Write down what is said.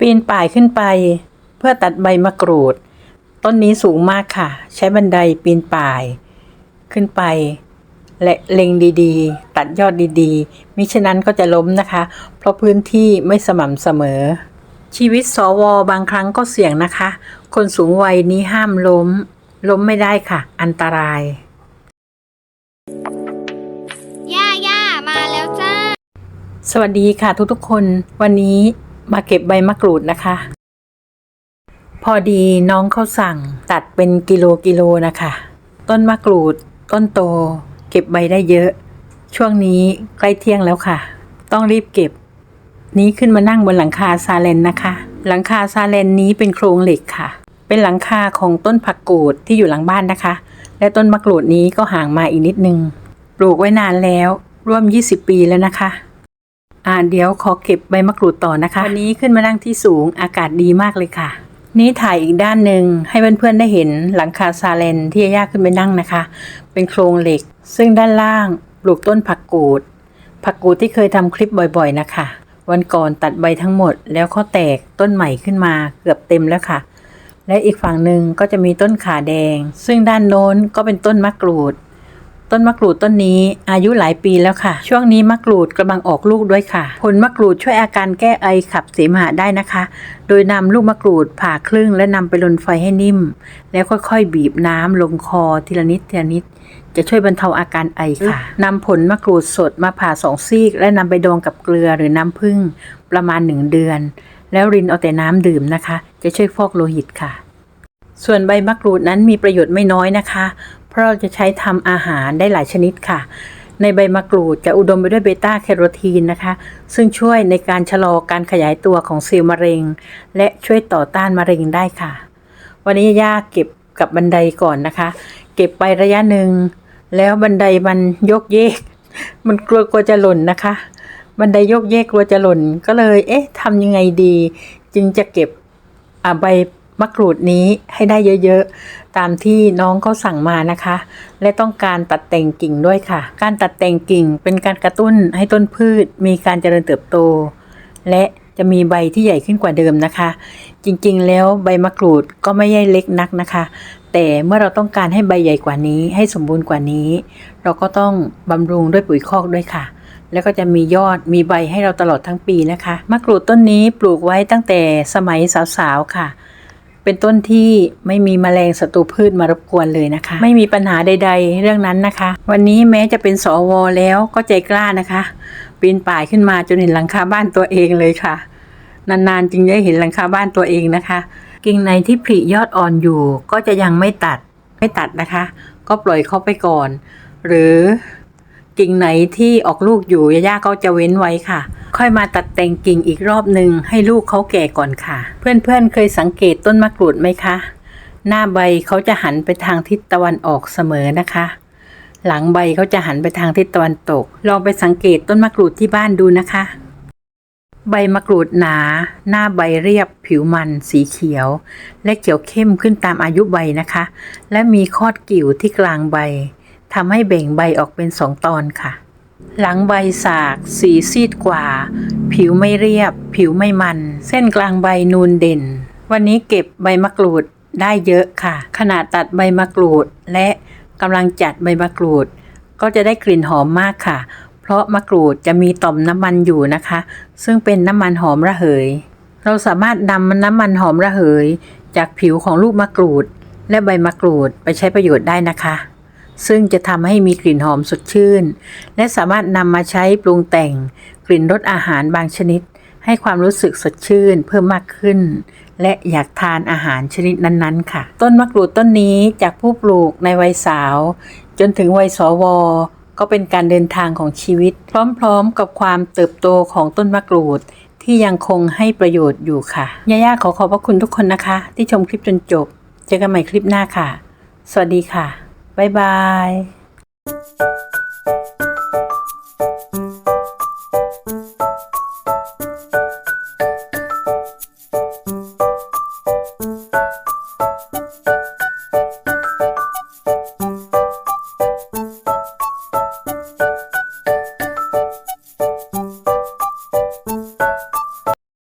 ปีนป่ายขึ้นไป เพื่อตัดใบมะกรูด ต้นนี้สูงมากค่ะ ใช้บันไดปีนป่าย ขึ้นไป และเล็งดีๆ ตัดยอดดีๆ มิฉะนั้นก็จะล้มนะคะ เพราะพื้นที่ไม่สม่ำเสมอ ชีวิตสวบางครั้งก็เสี่ยงนะคะ คนสูงวัยนี้ห้ามล้ม ล้มไม่ได้ค่ะ อันตรายย่าย่ามาแล้วจ้า สวัสดีค่ะทุกๆคน วันนี้ มาเก็บใบมะกรูดนะคะ พอดีน้องเขาสั่งตัดเป็นกิโลกิโลนะคะ ต้นมะกรูด ต้นโต เก็บใบได้เยอะ ช่วงนี้ใกล้เที่ยงแล้วค่ะ ต้องรีบเก็บ นี้ขึ้นมานั่งบนหลังคาซาเลนนะคะ หลังคาซาเลนนี้เป็นโครงเหล็กค่ะ เป็นหลังคาของต้นผักกูดที่อยู่หลังบ้านนะคะ และต้นมะกรูดนี้ก็ห่างมาอีกนิดนึง ปลูกไว้นานแล้วร่วม 20 ปีแล้วนะคะ อ่าเดี๋ยวขอเก็บใบมะกรูดต่อนะคะวันนี้ขึ้นมานั่งที่สูงอากาศดีมากเลยค่ะ นี่ถ่ายอีกด้านหนึ่งให้เพื่อนๆได้เห็นหลังคาซาเลนที่ย่าขึ้นไปนั่งนะคะ เป็นโครงเหล็ก ซึ่งด้านล่างปลูกต้นผักกูด ผักกูดที่เคยทำคลิปบ่อยๆนะคะ วันก่อนตัดใบทั้งหมด แล้วเขาแตกต้นใหม่ขึ้นมาเกือบเต็มแล้วค่ะ และอีกฝั่งหนึ่งก็จะมีต้นขาแดง ซึ่งด้านโน้นก็เป็นต้นมะกรูด ต้นมะกรูดต้นนี้อายุหลายปีแล้วค่ะ ช่วงนี้มะกรูดกำลังออกลูกด้วยค่ะ ผลมะกรูดช่วยอาการแก้ไอขับเสมหะได้นะคะ โดยนำลูกมะกรูดผ่าครึ่งและนำไปลนไฟให้นิ่ม แล้วค่อยๆ บีบน้ำลงคอทีละนิดทีละนิด จะช่วยบรรเทาอาการไอค่ะนำผลมะกรูดสดมาผ่าสองซีก และนำไปดองกับเกลือหรือน้ำผึ้งประมาณหนึ่งเดือน แล้วรินเอาแต่น้ำดื่มนะคะ จะช่วยฟอกโลหิตค่ะส่วนใบมะกรูดนั้นมีประโยชน์ไม่น้อยนะคะ เพราะเราจะใช้ทำอาหารได้หลายชนิดค่ะ ในใบมะกรูดจะอุดมไปด้วยเบต้าแคโรทีนนะคะ ซึ่งช่วยในการชะลอการขยายตัวของเซลล์มะเร็ง และช่วยต่อต้านมะเร็งได้ค่ะ วันนี้ย่าเก็บกับบันไดก่อนนะคะ เก็บไประยะหนึ่ง แล้วบันไดมันยกเยก มันกลัวกลัวจะหล่นนะคะ บันไดยกเยกกลัวจะหล่นก็เลย เอ๊ะทำยังไงดี จึงจะเก็บอ่าใบ มะกรูดนี้ให้ได้เยอะๆ ตามที่น้องเขาสั่งมานะคะ และต้องการตัดแต่งกิ่งด้วยค่ะ การตัดแต่งกิ่งเป็นการกระตุ้นให้ต้นพืช มีการเจริญเติบโต และจะมีใบที่ใหญ่ขึ้นกว่าเดิมนะคะ จริงๆ แล้วใบมะกรูดก็ไม่ใช่เล็กนักนะคะ แต่เมื่อเราต้องการให้ใบใหญ่กว่านี้ให้สมบูรณ์กว่านี้ เราก็ต้องบำรุงด้วยปุ๋ยคอกด้วยค่ะ แล้วก็จะมียอดมีใบให้เราตลอดทั้งปีนะคะ มะกรูดต้นนี้ปลูกไว้ตั้งแต่สมัยสาวๆค่ะ เป็นต้นที่ไม่มีแมลงศัตรูพืชมารบกวนเลยนะคะ ไม่มีปัญหาใด ๆ เรื่องนั้นนะคะ วันนี้แม้จะเป็นสวแล้วก็ใจกล้านะคะ ปีนป่ายขึ้นมาจนเห็นหลังคาบ้านตัวเองเลยค่ะ นานๆจึงได้เห็นหลังคาบ้านตัวเองนะคะ กิ่งไหนที่ผลิยอดอ่อนอยู่ก็จะยังไม่ตัดไม่ตัดนะคะ ก็ปล่อยเขาไปก่อน หรือกิ่งไหนที่ออกลูกอยู่ย่าๆก็จะเว้นไว้ค่ะ ค่อยมาตัดแต่งกิ่งอีกรอบหนึ่งให้ลูกเขาแก่ก่อนค่ะ เพื่อนๆเคยสังเกตต้นมะกรูดไหมคะ หน้าใบเขาจะหันไปทางทิศตะวันออกเสมอนะคะ หลังใบเขาจะหันไปทางทิศตะวันตก ลองไปสังเกตต้นมะกรูดที่บ้านดูนะคะ ใบมะกรูดหนา หน้าใบเรียบ ผิวมัน สีเขียว และเขียวเข้มขึ้นตามอายุใบนะคะ และมีคอดกิ่วที่กลางใบทำให้เบ่งใบออกเป็นสองตอนค่ะ หลังใบสากสีซีดกว่า ผิวไม่เรียบ ผิวไม่มัน เส้นกลางใบนูนเด่น วันนี้เก็บใบมะกรูดได้เยอะค่ะ ขนาดตัดใบมะกรูดและกำลังจัดใบมะกรูด ก็จะได้กลิ่นหอมมากค่ะ เพราะมะกรูดจะมีต่อมน้ำมันอยู่นะคะ ซึ่งเป็นน้ำมันหอมระเหย เราสามารถนำน้ำมันหอมระเหย จากผิวของลูกมะกรูด และใบมะกรูดไปใช้ประโยชน์ได้นะคะ ซึ่งจะทำให้มีกลิ่นหอมสดชื่น และสามารถนำมาใช้ปรุงแต่ง กลิ่นรสอาหารบางชนิด ให้ความรู้สึกสดชื่นเพิ่มมากขึ้น และอยากทานอาหารชนิดนั้นๆ ค่ะ ต้นมะกรูดต้นนี้จากผู้ปลูกในวัยสาว จนถึงวัยสวก็เป็นการเดินทางของชีวิต พร้อมๆ กับความเติบโตของต้นมะกรูดที่ยังคงให้ประโยชน์อยู่ค่ะ ย่าๆขอขอบพระคุณทุกคนนะคะ ที่ชมคลิปจนจบ เจอกันใหม่คลิปหน้าค่ะ สวัสดีค่ะ บ๊ายบาย